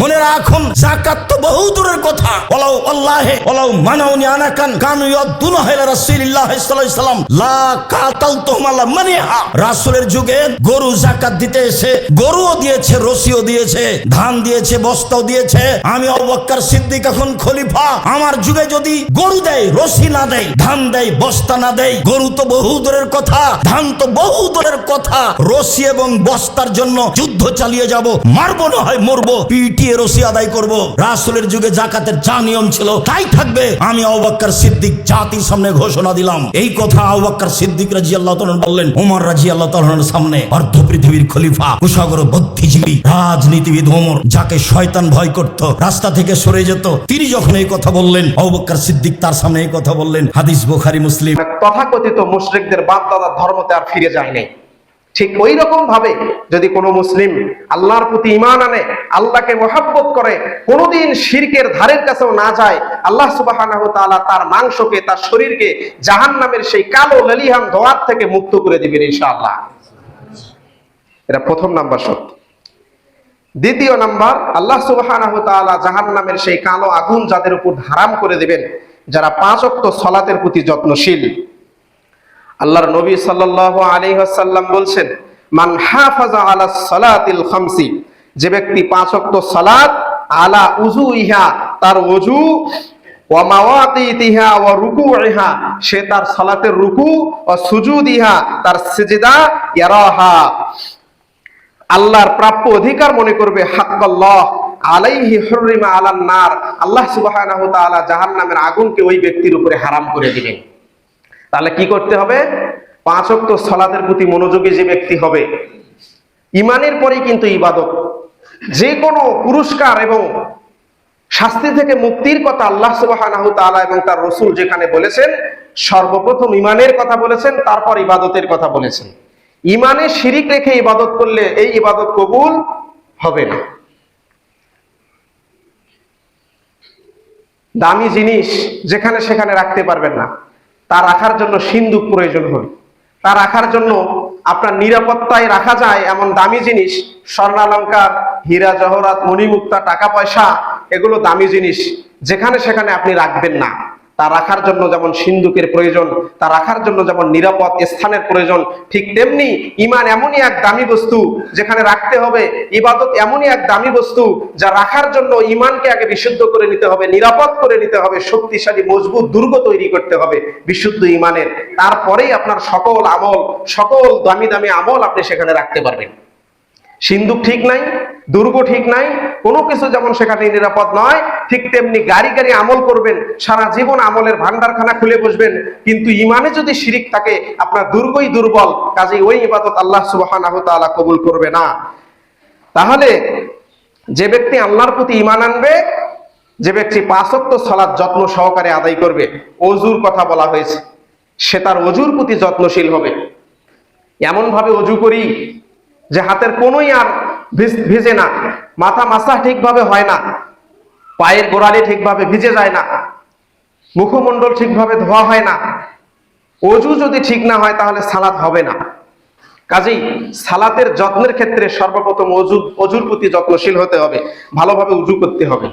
মনে রাখুন জাকাত তো বহু দূরের কথা। ওলাও আল্লাহে ওলাও মানাউনি আনাকান কানু ইয়াদুনা হাইলা রাসূলুল্লাহ সাল্লাল্লাহু আলাইহি সাল্লাম। লা কাতালতুহুম আলা মানিহা। রাসূলের যুগে গরু জাকাত দিতে এসে, গরুও দিয়েছে রসিও দিয়েছে, ধান দিয়েছে, বস্তাও দিয়েছে। আমি আবু বকর সিদ্দিক এখন খলিফা। আমার যুগে যদি গরু দেয়, রশি না দেয়, ধান দেয়, বস্তা না দেয়, গরু তো বহু দূরের কথা, ধান তো বহু দূরের কথা। রশি এবং বস্তার জন্য যুদ্ধ চালিয়ে যাব, মারবো না হয় মরবো পিটিয়ে রশি আদায় করব। রাসূলের যুগে জাকাতের যা নিয়ম ছিল, তাই থাকবে। আমি আবু বকর সিদ্দিক জাতির সামনে ঘোষণা দিলাম। এই কথা আবু বকর সিদ্দিক রাদিয়াল্লাহু তাআলা বললেন ওমর রাদিয়াল্লাহু তাআলার সামনে অর্ধ পৃথিবীর খলিফা, কুশাগর বুদ্ধিজীবী, রাজনীতিবিদ ওমর যাকে শয়তান ভয় করত, রাস্তা থেকে সরে যেত, তিনি যখন এই কথা বললেন, আবু বকর সিদ্দিক তার সামনে এই কথা বললেন, হাদিস বুখারী, মুসলিম। তথাকথিত মুশরিকদের বাপ দাদার ধর্মতে আর ফিরে যায় নাই। ঠিক ওই রকম ভাবে যদি কোনো মুসলিম আল্লাহর প্রতি ইমান আনে, আল্লাহকে মোহাব্বত করে, কোনোদিন শিরকের ধারের কাছেও না যায়, আল্লাহ তাআলা তার মাংসকে, তার শরীরকে জাহান্নামের সেই কালো লেলিহান ধোয়ার থেকে মুক্ত করে দিবেন ইনশাআল্লাহ। এটা প্রথম নাম্বার সত্য দ্বিতীয় নাম্বার, আল্লাহ সুবহানাহু তাআলা জাহান্নামের সেই কালো আগুন যাদের উপর হারাম করে দিবেন, যারা পাঁচ ওয়াক্ত সলাতের প্রতি যত্নশীল। আল্লাহর নবী সাল্লাল্লাহু আলাইহি ওয়াসাল্লাম বলছেন, মান হাফাজা আলা সালাতিল খামসি যে ব্যক্তি পাঁচ ওয়াক্ত সালাত আলা উজু ইহা তার ওযু ওয়া মাওয়াকিতিহা ওয়া রুকুইহা, সে তার সালাতের রুকু ও সুজুদিহা, তার সিজদা আল্লাহর প্রাপ্য অধিকার মনে করবে, হাক্কাল্লাহ আলাইহি হুররিমা আলান নার আল্লাহ সুবহানাহু তাআলা জাহান্নামের আগুনকে ওই ব্যক্তির উপরে হারাম করে দিবেন। তাহলে কি করতে হবে? পাঁচ সলাতের প্রতি মনোযোগী যে ব্যক্তি হবে, ইমানের পরেই কিন্তু ইবাদত। যে কোনো পুরস্কার এবং শাস্তি থেকে মুক্তির কথা আল্লাহ তাআলা এবং তার রসুল যেখানে বলেছেন, সর্বপ্রথম ইমানের কথা বলেছেন, তারপর ইবাদতের কথা বলেছেন। ইমানে শিরিক রেখে ইবাদত করলে এই ইবাদত কবুল হবে না। দামি জিনিস যেখানে সেখানে রাখতে পারবেন না। তা রাখার জন্য সিন্দুক প্রয়োজন হয়। তা রাখার জন্য আপনার নিরাপত্তায় রাখা যায় এমন দামি জিনিস স্বর্ণালঙ্কার হীরা, জহরাত, মণিমুক্তা, টাকা পয়সা, এগুলো দামি জিনিস, যেখানে সেখানে আপনি রাখবেন না। তা রাখার জন্য যেমন সিন্ধুকের প্রয়োজন, তা রাখার জন্য যেমন নিরাপদ স্থানের প্রয়োজন, ঠিক তেমনি ইমান এমনই এক দামি বস্তু যেখানে রাখতে হবে, ইবাদত এমনই এক দামি বস্তু যা রাখার জন্য ইমানকে আগে বিশুদ্ধ করে নিতে হবে, নিরাপদ করে নিতে হবে, শক্তিশালী, মজবুত দুর্গ তৈরি করতে হবে বিশুদ্ধ ইমানের তারপরেই আপনার সকল আমল, সকল দামি দামি আমল আপনি সেখানে রাখতে পারবেন। সিন্ধুক ঠিক নাই, দুর্গ ঠিক নাই কোনো কিছু যেমন সেখানে নিরাপদ নয়, ঠিক তেমনি গাড়ি গাড়ি আমল করবেন, সারা জীবন আমলের ভান্ডারখানা খুলে বসবেন। কিন্তু ইমানে যদি শিরিক থাকে, আপনার দুর্গই দুর্বল, কাজেই ওই ইবাদত আল্লাহ তাআলা কবুল করবে না। তাহলে যে ব্যক্তি আল্লাহর প্রতি ইমান আনবে, যে ব্যক্তি পাঁচক্ত সলাৎ যত্ন সহকারে আদায় করবে, অজুর কথা বলা হয়েছে, সে তার অজুর প্রতি যত্নশীল হবে। এমন ভাবে অজু করি যে হাতের কোনোই আর ভিজে না। মাথা মাসা ঠিকভাবে হয় না, পায়ের গোড়ালি ঠিকভাবে ভিজে যায় না, মুখমণ্ডল ঠিকভাবে ধোয়া হয় না, অজু যদি ঠিক না হয় তাহলে সালাদ হবে না। কাজেই সালাতের যত্নের ক্ষেত্রে সর্বপ্রথম অজু অজুর প্রতি যত্নশীল হতে হবে, ভালোভাবে উজু করতে হবে।